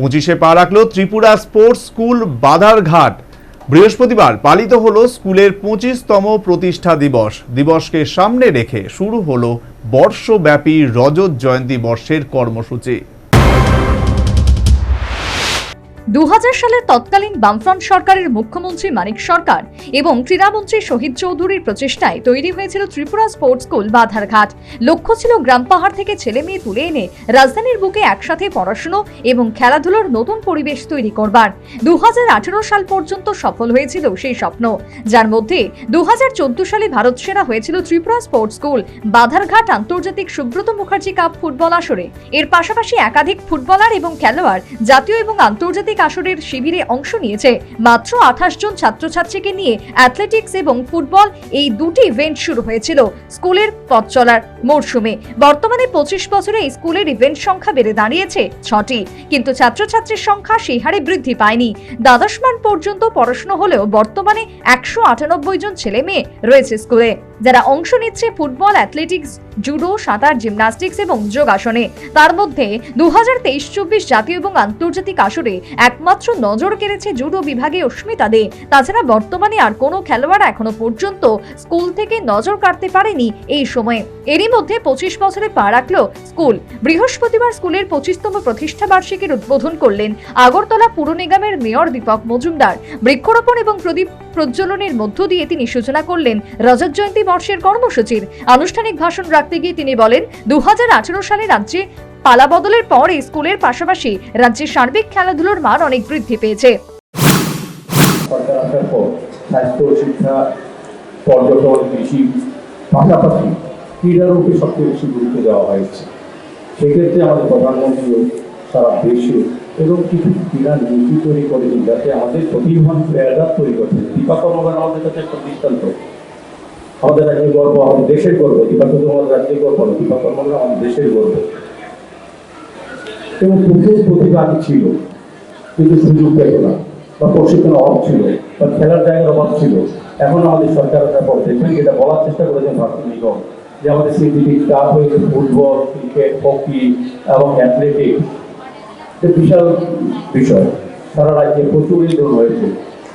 পঁচিশে পা রাখল ত্রিপুরা স্পোর্টস স্কুল বাধারঘাট। বৃহস্পতিবার পালিত হলো স্কুলের পঁচিশতম প্রতিষ্ঠা দিবস। দিবসকে সামনে রেখে শুরু হলো বর্ষব্যাপী রজত জয়ন্তী বর্ষের কর্মসূচি। দু সালের তৎকালীন বামফ্রন্ট সরকারের মুখ্যমন্ত্রী মানিক সরকার এবং ক্রীড়ামন্ত্রী শহীদ চৌধুরীর প্রচেষ্টায় তৈরি হয়েছিল ত্রিপুরা স্পোর্টস স্কুল বাধারঘাট। লক্ষ্য ছিল গ্রাম পাহাড় থেকে ছেলে মেয়ে তুলে এনে রাজধানীর বুকে একসাথে পড়াশুনো এবং খেলাধুলোর নতুন পরিবেশ তৈরি করবার। দু সাল পর্যন্ত সফল হয়েছিল সেই স্বপ্ন। যার মধ্যে দু হাজার চোদ্দ সালে ভারত সেরা হয়েছিল ত্রিপুরা স্পোর্টস স্কুল বাধারঘাট আন্তর্জাতিক সুব্রত মুখার্জি কাপ ফুটবল আসরে। এর পাশাপাশি একাধিক ফুটবলার এবং খেলোয়াড় জাতীয় এবং আন্তর্জাতিক আসরের শিবিরে অংশ নিয়েছে। মাত্র আঠাশ জন ছাত্রছাত্রীকে নিয়ে অ্যাথলেটিক্স এবং ফুটবল এই দুটি ইভেন্ট শুরু হয়েছিল স্কুলের পথ চলার মরশুমে। বর্তমানে পঁচিশ বছরে এই স্কুলের ইভেন্ট সংখ্যা বেড়ে দাঁড়িয়েছে ছটি। কিন্তু ছাত্রছাত্রীর সংখ্যা সেই হারে বৃদ্ধি পায়নি। দ্বাদশ মান পর্যন্ত পড়াশোনা হলেও বর্তমানে একশো আটানব্বই জন ছেলে মেয়ে রয়েছে স্কুলে। যারা অংশ নিচ্ছে ফুটবল অ্যাথলেটিক্স জুডো সাঁতার জিমনাস্টিক্স এবং যোগাসনে তার মধ্যে দু হাজার জাতীয় এবং আন্তর্জাতিক আসরে একমাত্র নজর কেড়েছে জুডো বিভাগে অস্মিতা দে। তাছাড়া বর্তমানে আর কোনো খেলোয়াড় এখনও পর্যন্ত স্কুল থেকে নজর কাটতে পারেনি এই সময়ে। এরই মধ্যে পঁচিশ বছরে পা রাখল স্কুল। বৃহস্পতিবার স্কুলের পঁচিশতম প্রতিষ্ঠা বার্ষিকীর উদ্বোধন করলেন আগরতলা পুর নিগমের মেয়র দীপক মজুমদার। বৃক্ষরোপণ এবং প্রদীপ প্রজ্বলনের মধ্য দিয়ে তিনি সূচনা করলেন রজত জয়ন্তী বর্ষের কর্মসূচির আনুষ্ঠানিক ভাষণ রাখতে গিয়ে তিনি বলেন, দুহাজার আঠেরো সালে রাজ্যে পালা বদলের পর স্কুলের পাশাপাশি রাজ্যের সার্বিক খেলাধুলোর মান অনেক বৃদ্ধি পেয়েছে। পর্যটন, কৃষি পাশাপাশি সবচেয়ে বেশি গুরুত্ব দেওয়া হয়েছে। সেক্ষেত্রে আমাদের সারা দেশে এবং কিছু ক্রীড়া নীতি তৈরি করেছেন যাতে আমাদের প্রতিভান প্লেয়াররা তৈরি করছেন দীপা কর্মকার আমাদের কাছে একটা দৃষ্টান্ত। আমাদের রাজ্যের গর্ব, আমাদের দেশের গর্ব দীপা শুধু আমাদের রাজ্যের গর্ব না দীপা কর্মকার আমাদের দেশের গর্ব। এবং প্রচুর প্রতিভা ছিল, কিন্তু সুযোগ পেত না, বা প্রশিক্ষণের অভাব ছিল, বা খেলার জায়গার অভাব ছিল। এখন আমাদের সরকার আসার পর দেখবেন যেটা বলার চেষ্টা করেছেন ভারতীয় নিগম, যে আমাদের সিন্থেটিক ক্লাব হয়েছে, ফুটবল, ক্রিকেট, হকি এবং অ্যাথলেটিক্স বিশাল বিষয়। সারা রাজ্যে প্রচুর ইন্ধন হয়েছে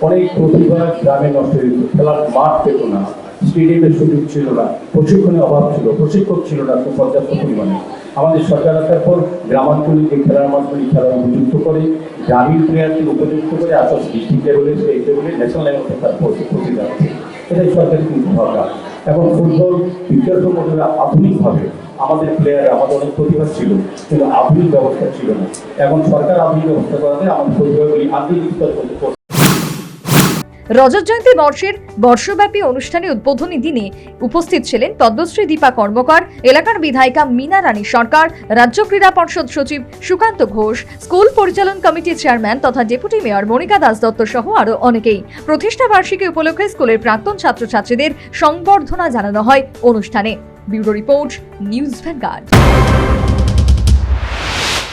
অনেক প্রতিভা গ্রামে নষ্ট হয়েছে, খেলার মাঠ পেত না। স্টেডিয়ামের সুযোগ ছিল না। প্রশিক্ষণের অভাব ছিল। প্রশিক্ষক ছিল না পর্যাপ্ত পরিমাণে। আমাদের সরকার আসার পর গ্রামাঞ্চলে যে খেলার মাঠগুলি খেলা উপযুক্ত করে, গ্রামীণ প্লেয়ারকে উপযুক্ত করে আসল ডিস্ট্রিক্ট লেভেলে স্টেট লেভেলে ন্যাশনাল লেভেলে তার পৌঁছে যাচ্ছে। এটাই সরকারের কিন্তু দরকার। এবং ফুটবল বিজ্ঞাপন আধুনিকভাবে আমাদের প্লেয়ার আমাদের অনেক প্রতিভা ছিল, কিন্তু আধুনিক ব্যবস্থা ছিল না। এখন সরকার আধুনিক ব্যবস্থা করাতে আমাদের প্রতিভাগুলি আধুনিক স্তর রজত জয়ন্তী বর্ষের বর্ষব্যাপী অনুষ্ঠানে উদ্বোধনী দিনে উপস্থিত ছিলেন পদ্মশ্রী দীপা কর্মকার, এলাকার বিধায়িকা মীনা রানী সরকার, রাজ্য ক্রীড়া পর্ষদ সচিব সুকান্ত ঘোষ, স্কুল পরিচালন কমিটির চেয়ারম্যান তথা ডেপুটি মেয়র মনিকা দাস দত্ত সহ আরও অনেকেই। প্রতিষ্ঠা বার্ষিকী উপলক্ষে স্কুলের প্রাক্তন ছাত্রছাত্রীদের সংবর্ধনা জানানো হয় অনুষ্ঠানে। Bureau report, news Vanguard.